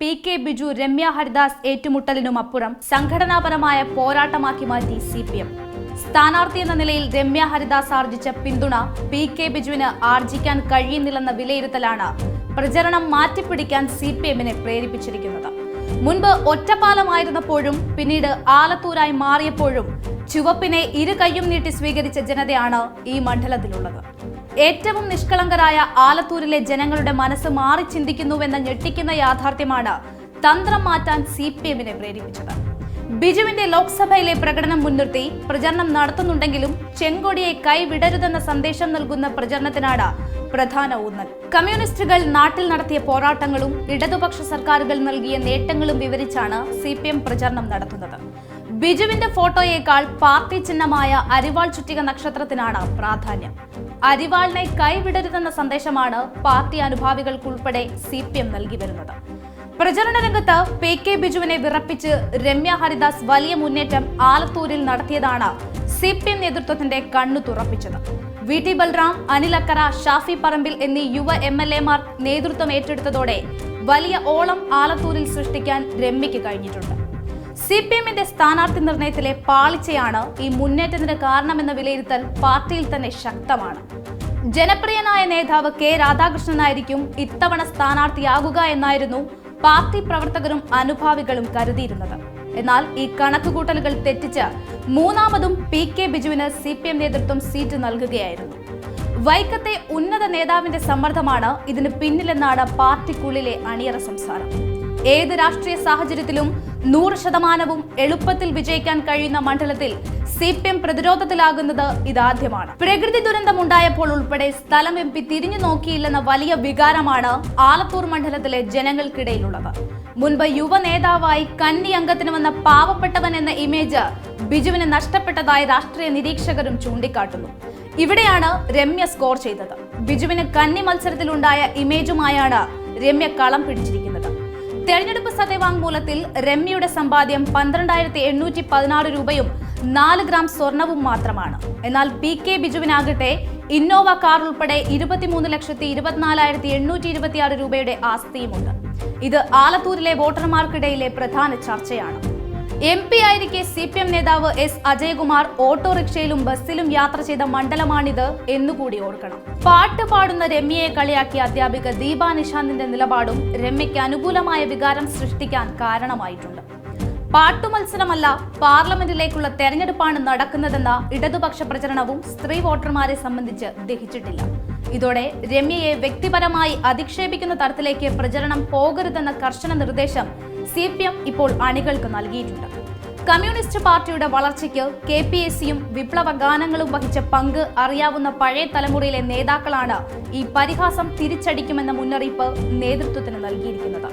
P K Biju Ramya Haridas ഏറ്റുമുട്ടലിനും അപ്പുറം സംഘടനാപരമായ പോരാട്ടമാക്കി മാറ്റി സി പി എം. സ്ഥാനാർത്ഥി എന്ന നിലയിൽ രമ്യ ഹരിദാസ് ആർജിച്ച പിന്തുണ പി കെ ബിജുവിന് ആർജിക്കാൻ കഴിയുന്നില്ലെന്ന വിലയിരുത്തലാണ് പ്രചരണം മാറ്റിപ്പിടിക്കാൻ സി പി എമ്മിനെ പ്രേരിപ്പിച്ചിരിക്കുന്നത്. മുൻപ് ഒറ്റപ്പാലമായിരുന്നപ്പോഴും പിന്നീട് ആലത്തൂരായി മാറിയപ്പോഴും ചുവപ്പിനെ ഇരു കൈയും നീട്ടി സ്വീകരിച്ച ജനതയാണ് ഈ മണ്ഡലത്തിലുള്ളത്. ഏറ്റവും നിഷ്കളങ്കരായ ആലത്തൂരിലെ ജനങ്ങളുടെ മനസ്സ് മാറി ചിന്തിക്കുന്നുവെന്ന ഞെട്ടിക്കുന്ന യാഥാർത്ഥ്യമാണ് തന്ത്രം മാറ്റാൻ സി പി എമ്മിനെ പ്രേരിപ്പിച്ചത്. ബിജുവിന്റെ ലോക്സഭയിലെ പ്രകടനം മുൻനിർത്തി പ്രചരണം നടത്തുന്നുണ്ടെങ്കിലും ചെങ്കൊടിയെ കൈവിടരുതെന്ന സന്ദേശം നൽകുന്ന പ്രചരണത്തിനാണ് പ്രധാന ഊന്നൽ. കമ്മ്യൂണിസ്റ്റുകൾ നാട്ടിൽ നടത്തിയ പോരാട്ടങ്ങളും ഇടതുപക്ഷ സർക്കാരുകൾ നൽകിയ നേട്ടങ്ങളും വിവരിച്ചാണ് സി പ്രചരണം നടത്തുന്നത്. ബിജുവിന്റെ ഫോട്ടോയേക്കാൾ പാർട്ടി ചിഹ്നമായ അരിവാൾ ചുറ്റിക നക്ഷത്രത്തിനാണ് പ്രാധാന്യം. അരിവാളിനെ കൈവിടരുതെന്ന സന്ദേശമാണ് പാർട്ടി അനുഭാവികൾക്കുൾപ്പെടെ സി പി എം നൽകി വരുന്നത്. പ്രചരണ രംഗത്ത് പി കെ ബിജുവിനെ വിറപ്പിച്ച് രമ്യ ഹരിദാസ് വലിയ മുന്നേറ്റം ആലത്തൂരിൽ നടത്തിയതാണ് സി പി എം നേതൃത്വത്തിന്റെ കണ്ണു തുറപ്പിച്ചത്. വി ടി ബൽറാം അനിൽ അക്കറ ഷാഫി പറമ്പിൽ എന്നീ യുവ എം എൽ എമാർ നേതൃത്വം ഏറ്റെടുത്തതോടെ വലിയ ഓളം ആലത്തൂരിൽ സൃഷ്ടിക്കാൻ രമ്യയ്ക്ക് കഴിഞ്ഞിട്ടുണ്ട്. സി പി എമ്മിന്റെ സ്ഥാനാർത്ഥി നിർണയത്തിലെ പാളിച്ചയാണ് ഈ മുന്നേറ്റത്തിന് കാരണമെന്ന വിലയിരുത്തൽ പാർട്ടിയിൽ തന്നെ ശക്തമാണ്. ജനപ്രിയനായ നേതാവ് കെ രാധാകൃഷ്ണനായിരിക്കും ഇത്തവണ സ്ഥാനാർത്ഥിയാകുക എന്നായിരുന്നു പാർട്ടി പ്രവർത്തകരും അനുഭാവികളും കരുതിയിരുന്നത്. എന്നാൽ ഈ കണക്കുകൂട്ടലുകൾ തെറ്റിച്ച് മൂന്നാമതും പി കെ ബിജുവിന് സി പി എം നേതൃത്വം സീറ്റ് നൽകുകയായിരുന്നു. വൈക്കത്തെ ഉന്നത നേതാവിന്റെ സമ്മർദ്ദമാണ് ഇതിന് പിന്നിലെന്നാണ് പാർട്ടിക്കുള്ളിലെ അണിയറ സംസാരം. ഏത് രാഷ്ട്രീയ സാഹചര്യത്തിലും നൂറ് ശതമാനവും എളുപ്പത്തിൽ വിജയിക്കാൻ കഴിയുന്ന മണ്ഡലത്തിൽ സി പി എം പ്രതിരോധത്തിലാകുന്നത് ഇതാദ്യമാണ്. പ്രകൃതി ദുരന്തമുണ്ടായപ്പോൾ ഉൾപ്പെടെ സ്ഥലം എം പി തിരിഞ്ഞു നോക്കിയില്ലെന്ന വലിയ വികാരമാണ് ആലത്തൂർ മണ്ഡലത്തിലെ ജനങ്ങൾക്കിടയിലുള്ളത്. മുൻപ് യുവ നേതാവായി കന്നി അംഗത്തിന് വന്ന പാവപ്പെട്ടവൻ എന്ന ഇമേജ് ബിജുവിന് നഷ്ടപ്പെട്ടതായി രാഷ്ട്രീയ നിരീക്ഷകരും ചൂണ്ടിക്കാട്ടുന്നു. ഇവിടെയാണ് രമ്യ സ്കോർ ചെയ്തത്. ബിജുവിന് കന്നി മത്സരത്തിലുണ്ടായ ഇമേജുമായാണ് രമ്യ കളം പിടിച്ചിരിക്കുന്നത്. തെരഞ്ഞെടുപ്പ് സത്യവാങ്മൂലത്തിൽ രമ്യയുടെ സമ്പാദ്യം പന്ത്രണ്ടായിരത്തി എണ്ണൂറ്റി പതിനാറ് രൂപയും നാല് ഗ്രാം സ്വർണവും മാത്രമാണ്. എന്നാൽ പി കെ ബിജുവിനാകട്ടെ ഇന്നോവ കാർ ഉൾപ്പെടെ ഇരുപത്തിമൂന്ന് ലക്ഷത്തി ഇരുപത്തിനാലായിരത്തി എണ്ണൂറ്റി ഇരുപത്തിയാറ് രൂപയുടെ ആസ്തിയുമുണ്ട്. ഇത് ആലത്തൂരിലെ വോട്ടർമാർക്കിടയിലെ പ്രധാന ചർച്ചയാണ്. എം പി ആയിരിക്കെ സി പി എം നേതാവ് എസ് അജയകുമാർ ഓട്ടോറിക്ഷയിലും ബസ്സിലും യാത്ര ചെയ്ത മണ്ഡലമാണിത് എന്നുകൂടി ഓർക്കണം. പാട്ട് പാടുന്ന രമ്യയെ കളിയാക്കിയ അധ്യാപിക ദീപ നിശാന്തിന്റെ നിലപാടും രമ്യയ്ക്ക് അനുകൂലമായ വികാരം സൃഷ്ടിക്കാൻ കാരണമായിട്ടുണ്ട്. പാട്ടുമത്സരമല്ല പാർലമെന്റിലേക്കുള്ള തെരഞ്ഞെടുപ്പാണ് നടക്കുന്നതെന്ന ഇടതുപക്ഷ പ്രചരണവും സ്ത്രീ വോട്ടർമാരെ സംബന്ധിച്ച് ദഹിച്ചിട്ടില്ല. ഇതോടെ രമ്യയെ വ്യക്തിപരമായി അധിക്ഷേപിക്കുന്ന തരത്തിലേക്ക് പ്രചരണം പോകരുതെന്ന കർശന നിർദ്ദേശം സി പി എം ഇപ്പോൾ അണികൾക്ക് നൽകിയിട്ടുണ്ട്. കമ്മ്യൂണിസ്റ്റ് പാർട്ടിയുടെ വളർച്ചയ്ക്ക് കെ പി എസ് സിയും വിപ്ലവ ഗാനങ്ങളും വഹിച്ച പങ്ക് അറിയാവുന്ന പഴയ തലമുറയിലെ നേതാക്കളാണ് ഈ പരിഹാസം തിരിച്ചടിക്കുമെന്ന മുന്നറിയിപ്പ് നേതൃത്വത്തിന് നൽകിയിരിക്കുന്നത്.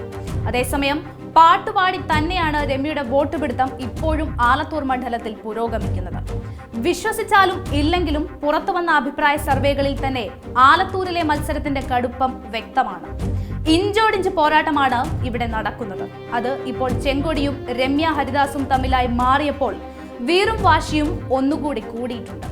അതേസമയം പാട്ടുപാടി തന്നെയാണ് രമ്യയുടെ വോട്ട് പിടുത്തം ഇപ്പോഴും ആലത്തൂർ മണ്ഡലത്തിൽ പുരോഗമിക്കുന്നത്. വിശ്വസിച്ചാലും ഇല്ലെങ്കിലും പുറത്തു വന്ന അഭിപ്രായ സർവേകളിൽ തന്നെ ആലത്തൂരിലെ മത്സരത്തിന്റെ കടുപ്പം വ്യക്തമാണ്. ഇഞ്ചോടിഞ്ച് പോരാട്ടമാണ് ഇവിടെ നടക്കുന്നത്. അത് ഇപ്പോൾ ചെങ്കൊടിയും രമ്യ ഹരിദാസും തമ്മിലായി മാറിയപ്പോൾ വീറും വാശിയും ഒന്നുകൂടി കൂടിയിട്ടുണ്ട്.